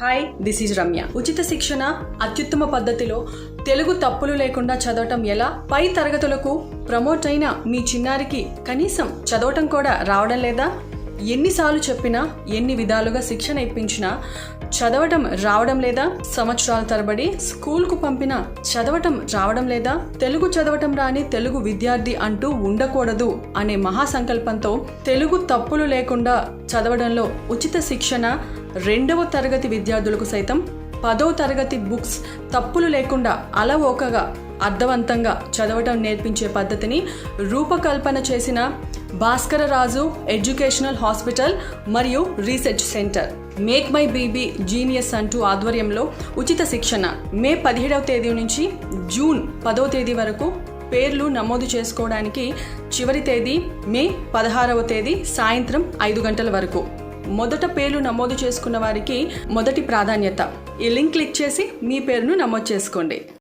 Hi this is Ramya ఉచిత శిక్షణ అత్యుత్తమ పద్ధతిలో తెలుగు తప్పులు లేకుండా చదవటం ఎలా? పై తరగతులకు ప్రమోట్ అయిన మీ చిన్నారికి కనీసం చదవటం కూడా రావడం లేదా? ఎన్నిసార్లు చెప్పినా ఎన్ని విధాలుగా శిక్షణ ఇప్పించినా చదవటం రావడం లేదా? సంవత్సరాల తరబడి స్కూల్కు పంపిన చదవటం రావడం లేదా? తెలుగు చదవటం రాని తెలుగు విద్యార్థి అంటూ ఉండకూడదు అనే మహాసంకల్పంతో తెలుగు తప్పులు లేకుండా చదవడంలో ఉచిత శిక్షణ రెండవ తరగతి విద్యార్థులకు సైతం పదో తరగతి బుక్స్ తప్పులు లేకుండా అలవోకగా అర్థవంతంగా చదవటం నేర్పించే పద్ధతిని రూపకల్పన చేసిన భాస్కర రాజు ఎడ్యుకేషనల్ హాస్పిటల్ మరియు research centre. Make my baby genius అంటూ ఆధ్వర్యంలో ఉచిత శిక్షణ. మే పదిహేడవ తేదీ నుంచి జూన్ పదవ తేదీ వరకు పేర్లు నమోదు చేసుకోవడానికి చివరి తేదీ మే పదహారవ తేదీ సాయంత్రం ఐదు గంటల వరకు. మొదట పేర్లు నమోదు చేసుకున్న వారికి మొదటి ప్రాధాన్యత. ఈ లింక్ క్లిక్ చేసి మీ పేరును నమోదు చేసుకోండి.